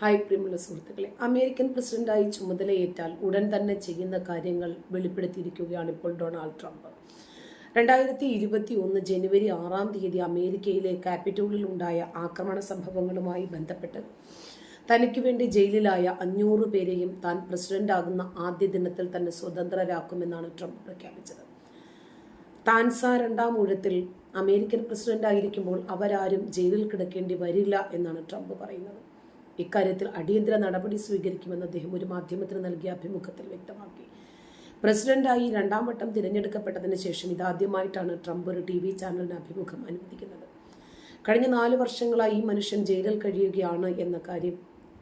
Hi പ്രിയമുള്ള സുഹൃത്തുക്കളെ American പ്രസിഡന്റായി ചുമതലയേറ്റാൽ ഉടൻ തന്നെ ചെയ്യുന്ന കാര്യങ്ങൾ വെളിപ്പെടുത്തിയിരിക്കുകയാണ് ഇപ്പോൾ ഡൊണാൾഡ് ട്രംപ്. രണ്ടായിരത്തി ഇരുപത്തി ഒന്ന് ജനുവരി ആറാം തീയതി അമേരിക്കയിലെ ക്യാപിറ്റോളിൽ ഉണ്ടായ ആക്രമണ സംഭവങ്ങളുമായി ബന്ധപ്പെട്ട് തനിക്ക് വേണ്ടി ജയിലിലായ അഞ്ഞൂറ് പേരെയും താൻ പ്രസിഡന്റാകുന്ന ആദ്യ ദിനത്തിൽ തന്നെ സ്വതന്ത്രരാക്കുമെന്നാണ് ട്രംപ് പ്രഖ്യാപിച്ചത്. താൻസ രണ്ടാം ഊഴത്തിൽ അമേരിക്കൻ പ്രസിഡന്റായിരിക്കുമ്പോൾ അവരാരും ജയിലിൽ കിടക്കേണ്ടി വരില്ല എന്നാണ് ട്രംപ് പറയുന്നത്. ഇക്കാര്യത്തിൽ അടിയന്തര നടപടി സ്വീകരിക്കുമെന്ന് അദ്ദേഹം ഒരു മാധ്യമത്തിന് നൽകിയ അഭിമുഖത്തിൽ വ്യക്തമാക്കി. പ്രസിഡന്റായി രണ്ടാം വട്ടം തിരഞ്ഞെടുക്കപ്പെട്ടതിന് ശേഷം ഇതാദ്യമായിട്ടാണ് ട്രംപ് ഒരു ടി വി ചാനലിന് അഭിമുഖം അനുവദിക്കുന്നത്. കഴിഞ്ഞ നാല് വർഷങ്ങളായി ഈ മനുഷ്യൻ ജയിലിൽ കഴിയുകയാണ് എന്ന കാര്യം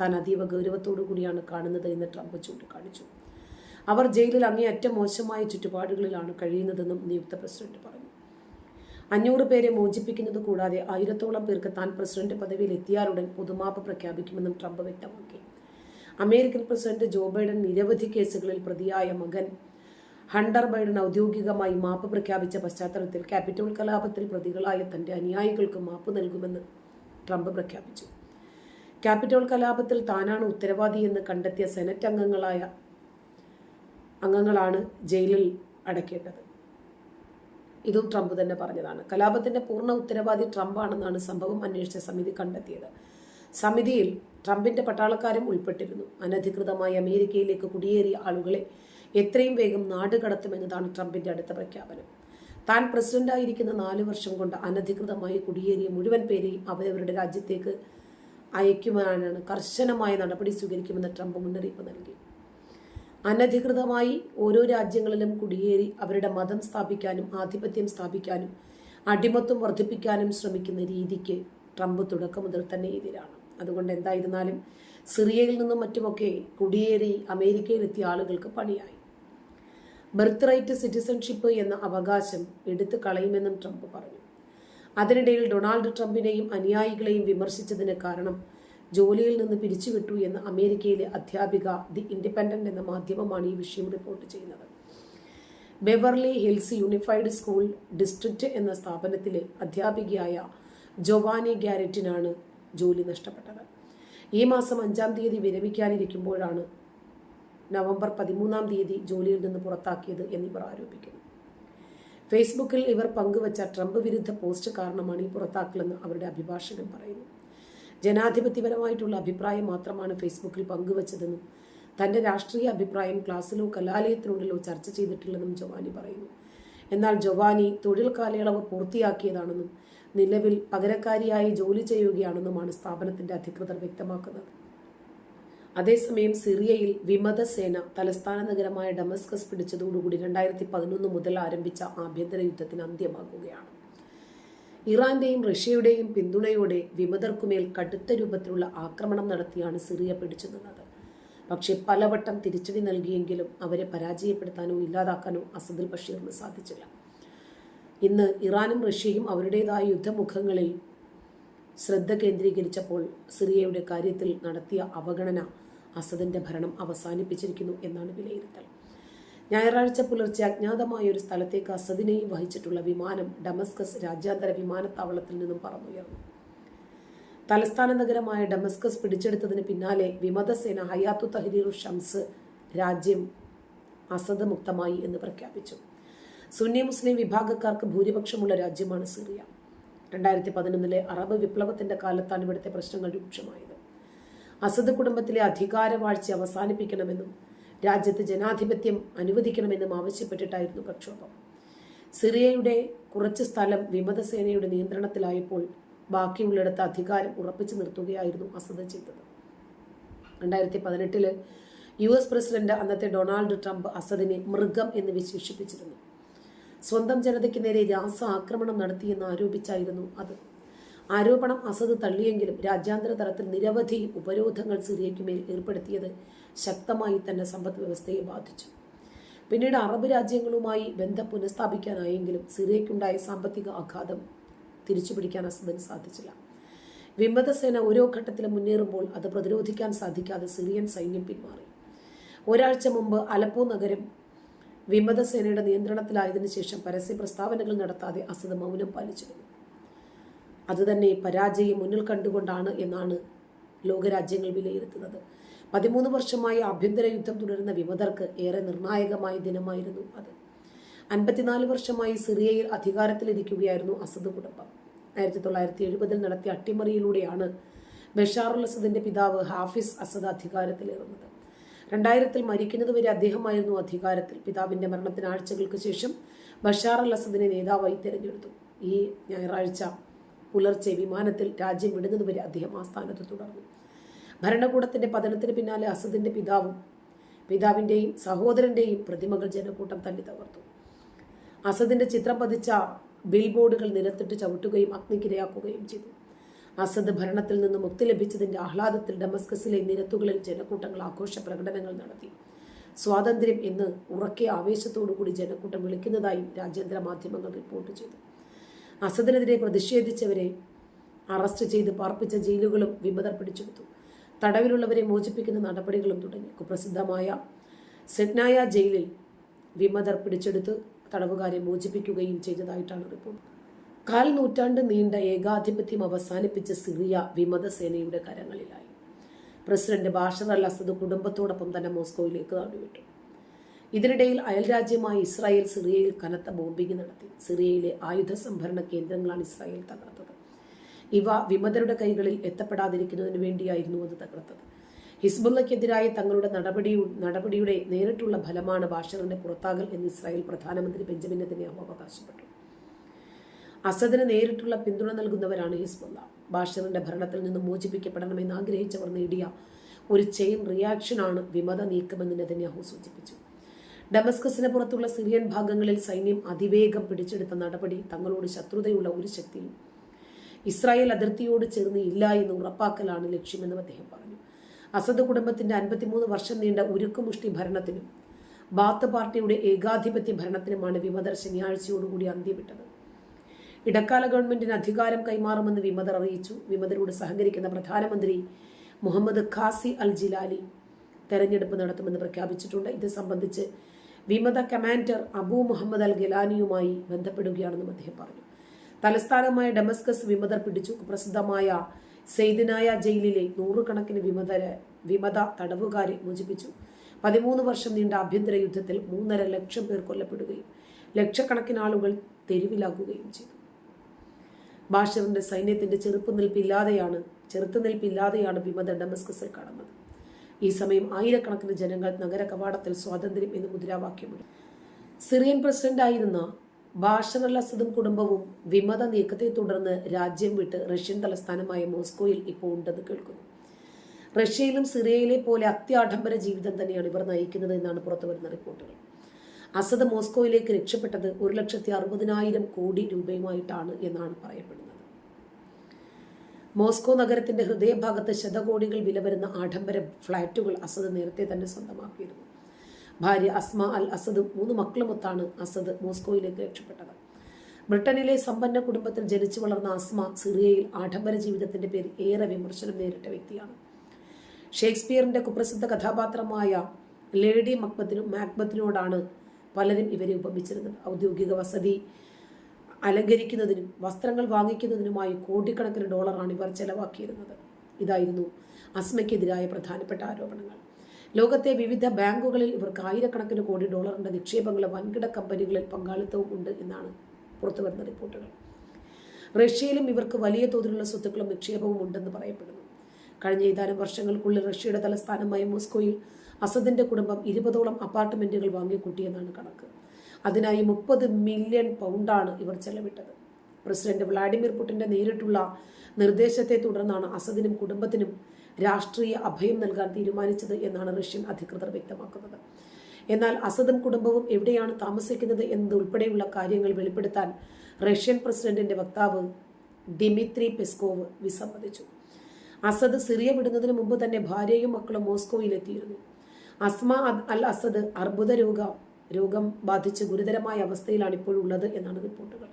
താൻ അതീവ ഗൗരവത്തോടു കൂടിയാണ് കാണുന്നത് എന്ന് ട്രംപ് ചൂണ്ടിക്കാണിച്ചു. അവർ ജയിലിൽ അങ്ങേയറ്റം മോശമായ ചുറ്റുപാടുകളിലാണ് കഴിയുന്നതെന്നും നിയുക്ത പ്രസിഡന്റ് പറഞ്ഞു. അഞ്ഞൂറ് പേരെ മോചിപ്പിക്കുന്നത് കൂടാതെ ആയിരത്തോളം പേർക്ക് താൻ പ്രസിഡന്റ് പദവിയിൽ എത്തിയാലുടൻ പൊതുമാപ്പ് പ്രഖ്യാപിക്കുമെന്നും ട്രംപ് വ്യക്തമാക്കി. അമേരിക്കൻ പ്രസിഡന്റ് ജോ ബൈഡൻ നിരവധി കേസുകളിൽ പ്രതിയായ മകൻ ഹണ്ടർ ബൈഡൻ ഔദ്യോഗികമായി മാപ്പ് പ്രഖ്യാപിച്ച പശ്ചാത്തലത്തിൽ ക്യാപിറ്റോൾ കലാപത്തിൽ പ്രതികളായ തന്റെ അനുയായികൾക്ക് മാപ്പ് നൽകുമെന്ന് ട്രംപ് പ്രഖ്യാപിച്ചു. ക്യാപിറ്റോൾ കലാപത്തിൽ താനാണ് ഉത്തരവാദിയെന്ന് കണ്ടെത്തിയ സെനറ്റ് അംഗങ്ങളായ അംഗങ്ങളാണ് ജയിലിൽ അടയ്ക്കേണ്ടത്. ഇതും ട്രംപ് തന്നെ പറഞ്ഞതാണ്. കലാപത്തിന്റെ പൂർണ ഉത്തരവാദി ട്രംപ് ആണെന്നാണ് സംഭവം അന്വേഷിച്ച സമിതി കണ്ടെത്തിയത്. സമിതിയിൽ ട്രംപിന്റെ പട്ടാളക്കാരും ഉൾപ്പെട്ടിരുന്നു. അനധികൃതമായി അമേരിക്കയിലേക്ക് കുടിയേറിയ ആളുകളെ എത്രയും വേഗം നാട് കടത്തുമെന്നതാണ് ട്രംപിന്റെ അടുത്ത പ്രഖ്യാപനം. താൻ പ്രസിഡന്റായിരിക്കുന്ന നാല് വർഷം കൊണ്ട് അനധികൃതമായി കുടിയേറിയ മുഴുവൻ പേരെയും അവരവരുടെ രാജ്യത്തേക്ക് അയക്കുവാനാണ് കർശനമായ നടപടി സ്വീകരിക്കുമെന്ന് ട്രംപ് മുന്നറിയിപ്പ് നൽകി. അനധികൃതമായി ഓരോ രാജ്യങ്ങളിലും കുടിയേറി അവരുടെ മതം സ്ഥാപിക്കാനും ആധിപത്യം സ്ഥാപിക്കാനും അടിമത്വം വർദ്ധിപ്പിക്കാനും ശ്രമിക്കുന്ന രീതിക്ക് ട്രംപ് തുടക്കം മുതൽ തന്നെ എതിരാണ്. അതുകൊണ്ട് എന്തായിരുന്നാലും സിറിയയിൽ നിന്നും മറ്റുമൊക്കെ കുടിയേറി അമേരിക്കയിലെത്തിയ ആളുകൾക്ക് പണിയായി. ബർത്ത് റൈറ്റ് സിറ്റിസൺഷിപ്പ് എന്ന അവകാശം എടുത്തു കളയുമെന്നും ട്രംപ് പറഞ്ഞു. അതിനിടയിൽ ഡൊണാൾഡ് ട്രംപിനെയും അനുയായികളെയും വിമർശിച്ചതിന് കാരണം ജോലിയിൽ നിന്ന് പിരിച്ചുവിട്ടു എന്ന് അമേരിക്കയിലെ അധ്യാപിക ദി ഇൻഡിപെൻഡന്റ് എന്ന മാധ്യമമാണ് ഈ വിഷയം റിപ്പോർട്ട് ചെയ്യുന്നത്. Beverly Hills unified school district എന്ന സ്ഥാപനത്തിലെ അധ്യാപികയായ ജൊവാനി ഗാരറ്റിനാണ് ജോലി നഷ്ടപ്പെട്ടത്. ഈ മാസം അഞ്ചാം തീയതി വിരമിക്കാനിരിക്കുമ്പോഴാണ് നവംബർ പതിമൂന്നാം തീയതി ജോലിയിൽ നിന്ന് പുറത്താക്കിയത് എന്നിവർ ആരോപിക്കുന്നു. ഫേസ്ബുക്കിൽ ഇവർ പങ്കുവച്ച ട്രംപ് വിരുദ്ധ പോസ്റ്റ് കാരണമാണ് ഈ പുറത്താക്കലെന്ന് അവരുടെ അഭിഭാഷകൻ പറയുന്നു. ജനാധിപത്യപരമായിട്ടുള്ള അഭിപ്രായം മാത്രമാണ് ഫേസ്ബുക്കിൽ പങ്കുവച്ചതെന്നും തന്റെ രാഷ്ട്രീയ അഭിപ്രായം ക്ലാസ്സിലോ കലാലയത്തിനുള്ളിലോ ചർച്ച ചെയ്തിട്ടില്ലെന്നും ജവാനി പറയുന്നു. എന്നാൽ ജവാനി തൊഴിൽ കാലയളവ് പൂർത്തിയാക്കിയതാണെന്നും നിലവിൽ പകരക്കാരിയായി ജോലി ചെയ്യുകയാണെന്നുമാണ് സ്ഥാപനത്തിന്റെ അധികൃതർ വ്യക്തമാക്കുന്നത്. അതേസമയം സിറിയയിൽ വിമത സേന തലസ്ഥാന നഗരമായ ഡമസ്കസ് പിടിച്ചതോടുകൂടി രണ്ടായിരത്തി പതിനൊന്ന് മുതൽ ആരംഭിച്ച ആഭ്യന്തര യുദ്ധത്തിന് അന്ത്യമാകുകയാണ്. ഇറാന്റെയും റഷ്യയുടെയും പിന്തുണയോടെ വിമതർക്കുമേൽ കടുത്ത രൂപത്തിലുള്ള ആക്രമണം നടത്തിയാണ് സിറിയ പിടിച്ചു നിന്നത് പക്ഷേ പലവട്ടം തിരിച്ചടി നൽകിയെങ്കിലും അവരെ പരാജയപ്പെടുത്താനോ ഇല്ലാതാക്കാനോ അസദുൽ ബഷീറിന് സാധിച്ചില്ല. ഇന്ന് ഇറാനും റഷ്യയും അവരുടേതായ യുദ്ധമുഖങ്ങളിൽ ശ്രദ്ധ കേന്ദ്രീകരിച്ചപ്പോൾ സിറിയയുടെ കാര്യത്തിൽ നടത്തിയ അവഗണന അസദിന്റെ ഭരണം അവസാനിപ്പിച്ചിരിക്കുന്നു എന്നാണ് വിലയിരുത്തൽ. ഞായറാഴ്ച പുലർച്ചെ അജ്ഞാതമായ ഒരു സ്ഥലത്തേക്ക് അസദിനെയും വഹിച്ചിട്ടുള്ള വിമാനം ഡമസ്കസ് രാജ്യാന്തര വിമാനത്താവളത്തിൽ നിന്നും പറന്നുയർന്നു. തലസ്ഥാന നഗരമായ ഡമസ്കസ് പിടിച്ചെടുത്തതിന് പിന്നാലെ വിമതസേന ഹയാത്തു തഹരീറു ഷംസ് രാജ്യം അസദ് മുക്തമായി എന്ന് പ്രഖ്യാപിച്ചു. സുന്നി മുസ്ലിം വിഭാഗക്കാർക്ക് ഭൂരിപക്ഷമുള്ള രാജ്യമാണ് സിറിയ. രണ്ടായിരത്തി പതിനൊന്നിലെ അറബ് വിപ്ലവത്തിന്റെ കാലത്താണ് ഇവിടുത്തെ പ്രശ്നങ്ങൾ രൂക്ഷമായത്. അസദ് കുടുംബത്തിലെ അധികാരവാഴ്ച അവസാനിപ്പിക്കണമെന്നും രാജ്യത്ത് ജനാധിപത്യം അനുവദിക്കണമെന്നും ആവശ്യപ്പെട്ടിട്ടായിരുന്നു പ്രക്ഷോഭം. സിറിയയുടെ കുറച്ച് സ്ഥലം വിമതസേനയുടെ നിയന്ത്രണത്തിലായപ്പോൾ ബാക്കിയുള്ളിടത്ത് അധികാരം ഉറപ്പിച്ചു നിർത്തുകയായിരുന്നു അസദ് ചെയ്തത്. രണ്ടായിരത്തി പതിനെട്ടിൽ യു എസ് പ്രസിഡന്റ് അന്നത്തെ ഡൊണാൾഡ് ട്രംപ് അസദിനെ മൃഗം എന്ന് വിശേഷിപ്പിച്ചിരുന്നു. സ്വന്തം ജനതയ്ക്ക് നേരെ രാസ ആക്രമണം നടത്തിയെന്ന് ആരോപിച്ചായിരുന്നു അത്. ആരോപണം അസദ് തള്ളിയെങ്കിലും രാജ്യാന്തര തലത്തിൽ നിരവധി ഉപരോധങ്ങൾ സിറിയയ്ക്കുമേൽ ഏർപ്പെടുത്തിയത് ശക്തമായി തന്നെ സമ്പദ് വ്യവസ്ഥയെ ബാധിച്ചു. പിന്നീട് അറബ് രാജ്യങ്ങളുമായി ബന്ധം പുനഃസ്ഥാപിക്കാനായെങ്കിലും സിറിയയ്ക്കുണ്ടായ സാമ്പത്തിക ആഘാതം തിരിച്ചുപിടിക്കാൻ അസദിന് സാധിച്ചില്ല. വിമതസേന ഓരോ ഘട്ടത്തിലും മുന്നേറുമ്പോൾ അത് പ്രതിരോധിക്കാൻ സാധിക്കാതെ സിറിയൻ സൈന്യം പിന്മാറി. ഒരാഴ്ച മുമ്പ് അലപ്പോ നഗരം വിമതസേനയുടെ നിയന്ത്രണത്തിലായതിനു ശേഷം പരസ്യ പ്രസ്താവനകൾ നടത്താതെ അസദ് മൗനം പാലിച്ചിരുന്നു. അതുതന്നെ പരാജയം മുന്നിൽ കണ്ടുകൊണ്ടാണ് എന്നാണ് ലോകരാജ്യങ്ങൾ വിലയിരുത്തുന്നത്. പതിമൂന്ന് വർഷമായി ആഭ്യന്തര യുദ്ധം തുടരുന്ന വിമതർക്ക് ഏറെ നിർണായകമായ ദിനമായിരുന്നു അത്. അൻപത്തിനാല് വർഷമായി സിറിയയിൽ അധികാരത്തിലിരിക്കുകയായിരുന്നു അസദ് കുടുംബം. ആയിരത്തി തൊള്ളായിരത്തി എഴുപതിൽ നടത്തിയ അട്ടിമറിയിലൂടെയാണ് ബഷാറുൽ അസദിന്റെ പിതാവ് ഹാഫിസ് അസദ് അധികാരത്തിലേറുന്നത്. രണ്ടായിരത്തിൽ മരിക്കുന്നതുവരെ അദ്ദേഹമായിരുന്നു അധികാരത്തിൽ. പിതാവിന്റെ മരണത്തിന് ആഴ്ചകൾക്ക് ശേഷം ബഷാർ അൽ അസദിനെ നേതാവായി തിരഞ്ഞെടുത്തു. ഈ ഞായറാഴ്ച പുലർച്ചെ വിമാനത്തിൽ രാജ്യം വിടുന്നതുവരെ അദ്ദേഹം ആ സ്ഥാനത്ത് തുടർന്നു. ഭരണകൂടത്തിന്റെ പതനത്തിന് പിന്നാലെ അസദിന്റെ പിതാവും പിതാവിന്റെയും സഹോദരന്റെയും പ്രതിമകൾ ജനക്കൂട്ടം തല്ലി തകർത്തു. അസദിന്റെ ചിത്രം പതിച്ച ബിൽ ബോർഡുകൾ നിരത്തിട്ട് ചവിട്ടുകയും അഗ്നിക്കിരയാക്കുകയും ചെയ്തു. അസദ് ഭരണത്തിൽ നിന്ന് മുക്തി ലഭിച്ചതിന്റെ ആഹ്ലാദത്തിൽ ഡമസ്കസിലെ നിരത്തുകളിൽ ജനക്കൂട്ടങ്ങൾ ആഘോഷ പ്രകടനങ്ങൾ നടത്തി. സ്വാതന്ത്ര്യം എന്ന് ഉറക്കെ ആവേശത്തോടുകൂടി ജനക്കൂട്ടം വിളിക്കുന്നതായും രാജ്യാന്തര മാധ്യമങ്ങൾ റിപ്പോർട്ട് ചെയ്തു. അസദിനെതിരെ പ്രതിഷേധിച്ചവരെ അറസ്റ്റ് ചെയ്ത് പാർപ്പിച്ച ജയിലുകളും വിമതർ പിടിച്ചെടുത്തു. തടവിലുള്ളവരെ മോചിപ്പിക്കുന്ന നടപടികളും തുടങ്ങി. കുപ്രസിദ്ധമായ സെറ്റ്നായ ജയിലിൽ വിമതർ പിടിച്ചെടുത്ത് തടവുകാരെ മോചിപ്പിക്കുകയും ചെയ്തതായിട്ടാണ് റിപ്പോർട്ട്. കാൽ നൂറ്റാണ്ട് നീണ്ട ഏകാധിപത്യം അവസാനിപ്പിച്ച സിറിയ വിമതസേനയുടെ കരങ്ങളിലായി. പ്രസിഡന്റ് ബാഷർ അൽ കുടുംബത്തോടൊപ്പം തന്നെ മോസ്കോയിലേക്ക് നാടുവിട്ടു. ഇതിനിടയിൽ അയൽരാജ്യമായ ഇസ്രായേൽ സിറിയയിൽ കനത്ത ബോംബിംഗ് നടത്തി. സിറിയയിലെ ആയുധ സംഭരണ കേന്ദ്രങ്ങളാണ് ഇസ്രായേൽ തകർത്തത്. ഇവ വിമതരുടെ കൈകളിൽ എത്തപ്പെടാതിരിക്കുന്നതിന് വേണ്ടിയായിരുന്നു അത് തകർത്തത്. ഹിസ്ബുല്ലയ്ക്കെതിരായ തങ്ങളുടെ നടപടി നടപടിയുടെ നേരിട്ടുള്ള ഫലമാണ് ബാഷറിന്റെ പുറത്താകൽ എന്ന് ഇസ്രായേൽ പ്രധാനമന്ത്രി ബെഞ്ചമിൻ നെതന്യാഹു അവകാശപ്പെട്ടു. അസദിന് നേരിട്ടുള്ള പിന്തുണ നൽകുന്നവരാണ് ഹിസ്ബുള്ള. ബാഷറിന്റെ ഭരണത്തിൽ നിന്ന് മോചിപ്പിക്കപ്പെടണമെന്ന് ആഗ്രഹിച്ചവർ നേടിയ ഒരു ചെയിൻ റിയാക്ഷനാണ് വിമത നീക്കമെന്ന് നെതന്യാഹു സൂചിപ്പിച്ചു. ഡമസ്കസിന് പുറത്തുള്ള സിറിയൻ ഭാഗങ്ങളിൽ സൈന്യം അതിവേഗം പിടിച്ചെടുത്ത നടപടി തങ്ങളോട് ശത്രുതയുള്ള ഒരു ശക്തിയും ഇസ്രായേൽ അതിർത്തിയോട് ചേർന്ന് ഇല്ല എന്ന് ഉറപ്പാക്കലാണ് ലക്ഷ്യമെന്നും അദ്ദേഹം പറഞ്ഞു. അസദ് കുടുംബത്തിന്റെ അൻപത്തിമൂന്ന് വർഷം നീണ്ട ഉരുക്കുമുഷ്ടി ഭരണത്തിനും ബാത്ത് പാർട്ടിയുടെ ഏകാധിപത്യ ഭരണത്തിനുമാണ് വിമതർ ശനിയാഴ്ചയോടുകൂടി അന്ത്യമിട്ടത് ഇടക്കാല ഗവൺമെന്റിന് അധികാരം കൈമാറുമെന്ന് വിമതർ അറിയിച്ചു. വിമതരോട് സഹകരിക്കുന്ന പ്രധാനമന്ത്രി മുഹമ്മദ് ഖാസി അൽ ജിലാലി തെരഞ്ഞെടുപ്പ് നടത്തുമെന്ന് പ്രഖ്യാപിച്ചിട്ടുണ്ട്. ഇത് സംബന്ധിച്ച് വിമത കമാൻഡർ അബു മുഹമ്മദ് അൽ ഗിലാനിയുമായി ബന്ധപ്പെടുകയാണെന്നും അദ്ദേഹം പറഞ്ഞു. തലസ്ഥാനമായ ഡെമസ്കസ് വിമതർ പിടിച്ചു. പ്രസിദ്ധമായ സെയ്ദിനായ ജയിലിലെ നൂറുകണക്കിന് വിമതര വിമത തടവുകാരെ മോചിപ്പിച്ചു. പതിമൂന്ന് വർഷം നീണ്ട ആഭ്യന്തര യുദ്ധത്തിൽ മൂന്നര ലക്ഷം പേർ കൊല്ലപ്പെടുകയും ലക്ഷക്കണക്കിന് ആളുകൾ തെരുവിലാകുകയും ചെയ്തു. ബാഷറിന്റെ സൈന്യത്തിന്റെ ചെറുപ്പുനിൽപ്പില്ലാതെയാണ് ചെറുത്തുനിൽപ്പില്ലാതെയാണ് വിമത ഡമസ്കസിൽ കടന്നത്. ഈ സമയം ആയിരക്കണക്കിന് ജനങ്ങൾ നഗര കവാടത്തിൽ സ്വാതന്ത്ര്യം എന്ന് മുദ്രാവാക്യമുണ്ട് സിറിയൻ പ്രസിഡന്റായിരുന്ന ബാഷർ കുടുംബവും വിമത നീക്കത്തെ തുടർന്ന് രാജ്യം വിട്ട് റഷ്യൻ തലസ്ഥാനമായ മോസ്കോയിൽ ഇപ്പോൾ ഉണ്ടെന്ന് കേൾക്കുന്നു. റഷ്യയിലും സിറിയയിലെ പോലെ അത്യാഡംബര ജീവിതം തന്നെയാണ് ഇവർ നയിക്കുന്നത് എന്നാണ് പുറത്തുവരുന്ന റിപ്പോർട്ടുകൾ. അസദ് മോസ്കോയിലേക്ക് രക്ഷപ്പെട്ടത് ഒരു ലക്ഷത്തി അറുപതിനായിരം കോടി രൂപയുമായിട്ടാണ് എന്നാണ് പറയപ്പെടുന്നത്. മോസ്കോ നഗരത്തിന്റെ ഹൃദയഭാഗത്ത് ശതകോടികൾ വില വരുന്ന ആഡംബര ഫ്ളാറ്റുകൾ അസദ് നേരത്തെ തന്നെ സ്വന്തമാക്കിയിരുന്നു. ഭാര്യ അസ്മ അൽ അസദും മൂന്ന് മക്കളുമൊത്താണ് അസദ് മോസ്കോയിലേക്ക് രക്ഷപ്പെട്ടത്. ബ്രിട്ടനിലെ സമ്പന്ന കുടുംബത്തിൽ ജനിച്ചു വളർന്ന അസ്മ സിറിയയിൽ ആഡംബര ജീവിതത്തിന്റെ പേരിൽ ഏറെ വിമർശനം നേരിട്ട വ്യക്തിയാണ്. ഷേക്സ്പിയറിന്റെ കുപ്രസിദ്ധ കഥാപാത്രമായ ലേഡി മക്ബത്തിനും മാക്ബത്തിനോടാണ് പലരും ഇവരെ ഉപമിച്ചിരുന്നത്. ഔദ്യോഗിക വസതി അലങ്കരിക്കുന്നതിനും വസ്ത്രങ്ങൾ വാങ്ങിക്കുന്നതിനുമായി കോടിക്കണക്കിന് ഡോളറാണ് ഇവർ ചെലവാക്കിയിരുന്നത്. ഇതായിരുന്നു അസ്മയ്ക്കെതിരായ പ്രധാനപ്പെട്ട ആരോപണങ്ങൾ. ലോകത്തെ വിവിധ ബാങ്കുകളിൽ ഇവർക്ക് ആയിരക്കണക്കിന് കോടി ഡോളറിന്റെ നിക്ഷേപങ്ങളും വൻകിട കമ്പനികളിൽ പങ്കാളിത്തവും ഉണ്ട് എന്നാണ് പുറത്തുവരുന്ന റിപ്പോർട്ടുകൾ. റഷ്യയിലും ഇവർക്ക് വലിയ തോതിലുള്ള സ്വത്തുക്കളും നിക്ഷേപവും ഉണ്ടെന്ന് പറയപ്പെടുന്നു. കഴിഞ്ഞ ഏതാനും വർഷങ്ങൾക്കുള്ളിൽ റഷ്യയുടെ തലസ്ഥാനമായ മോസ്കോയിൽ അസദിന്റെ കുടുംബം ഇരുപതോളം അപ്പാർട്ട്മെന്റുകൾ വാങ്ങിക്കൂട്ടിയെന്നാണ് കണക്ക്. അതിനായി മുപ്പത് മില്യൺ പൗണ്ടാണ് ഇവർ ചെലവിട്ടത്. പ്രസിഡന്റ് വ്ളാഡിമിർ പുടിന്റെ നേരിട്ടുള്ള നിർദ്ദേശത്തെ തുടർന്നാണ് അസദിനും കുടുംബത്തിനും രാഷ്ട്രീയ അഭയം നൽകാൻ തീരുമാനിച്ചത് എന്നാണ് റഷ്യൻ അധികൃതർ വ്യക്തമാക്കുന്നത്. എന്നാൽ അസദും കുടുംബവും എവിടെയാണ് താമസിക്കുന്നത് എന്നതുൾപ്പെടെയുള്ള കാര്യങ്ങൾ വെളിപ്പെടുത്താൻ റഷ്യൻ പ്രസിഡന്റിന്റെ വക്താവ് ദിമിത്രി പെസ്കോവ് വിസമ്മതിച്ചു. അസദ് സിറിയ വിടുന്നതിന് മുമ്പ് തന്നെ ഭാര്യയും മക്കളും മോസ്കോയിലെത്തിയിരുന്നു. അസ്മ അൽ അസദ് അർബുദ രോഗ രോഗം ബാധിച്ച് ഗുരുതരമായ അവസ്ഥയിലാണ് ഇപ്പോഴുള്ളത് എന്നാണ് റിപ്പോർട്ടുകൾ.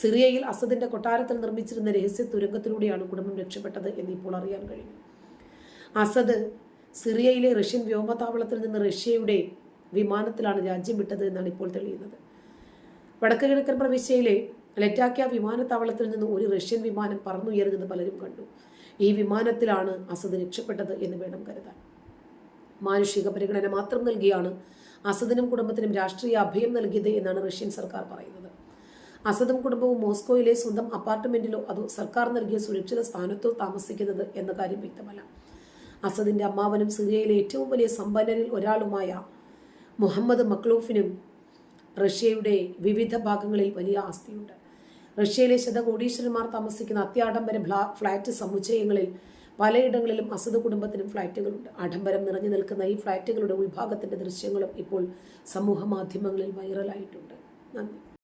സിറിയയിൽ അസദിന്റെ കൊട്ടാരത്തിൽ നിർമ്മിച്ചിരുന്ന രഹസ്യ തുരങ്കത്തിലൂടെയാണ് കുടുംബം രക്ഷപ്പെട്ടത് എന്ന് ഇപ്പോൾ അറിയാൻ കഴിയും അസദ് സിറിയയിലെ റഷ്യൻ വ്യോമതാവളത്തിൽ നിന്ന് റഷ്യയുടെ വിമാനത്തിലാണ് രാജ്യം വിട്ടത് എന്നാണ് ഇപ്പോൾ തെളിയുന്നത്. വടക്ക് കിഴക്കൻ പ്രവിശ്യയിലെ ലറ്റാക്യ വിമാനത്താവളത്തിൽ നിന്ന് ഒരു റഷ്യൻ വിമാനം പറന്നുയരുന്നത് പലരും കണ്ടു. ഈ വിമാനത്തിലാണ് അസദ് രക്ഷപ്പെട്ടത് എന്ന് വേണം കരുതാൻ. മാനുഷിക പരിഗണന മാത്രം നൽകിയാണ് അസദിനും കുടുംബത്തിനും രാഷ്ട്രീയ അഭയം നൽകിയത് എന്നാണ് റഷ്യൻ സർക്കാർ പറയുന്നത്. അസദും കുടുംബവും മോസ്കോയിലെ സ്വന്തം അപ്പാർട്ട്മെന്റിലോ അതോ സർക്കാർ നൽകിയ സുരക്ഷിത സ്ഥാനത്തോ താമസിക്കുന്നത് എന്ന കാര്യം വ്യക്തമല്ല. അസദിന്റെ അമ്മാവനും സിറിയയിലെ ഏറ്റവും വലിയ സമ്പന്നരിൽ ഒരാളുമായ മുഹമ്മദ് മക്ലൂഫിനും റഷ്യയുടെ വിവിധ ഭാഗങ്ങളിൽ വലിയ ആസ്തിയുണ്ട്. റഷ്യയിലെ ശതകോടീശ്വരന്മാർ താമസിക്കുന്ന അത്യാഡംബര ഫ്ലാറ്റ് സമുച്ചയങ്ങളിൽ പലയിടങ്ങളിലും അസദ് കുടുംബത്തിനും ഫ്ളാറ്റുകളുണ്ട്. ആഡംബരം നിറഞ്ഞു നിൽക്കുന്ന ഈ ഫ്ളാറ്റുകളുടെ ഉൾഭാഗത്തിന്റെ ദൃശ്യങ്ങളും ഇപ്പോൾ സമൂഹ മാധ്യമങ്ങളിൽ വൈറലായിട്ടുണ്ട്. നന്ദി.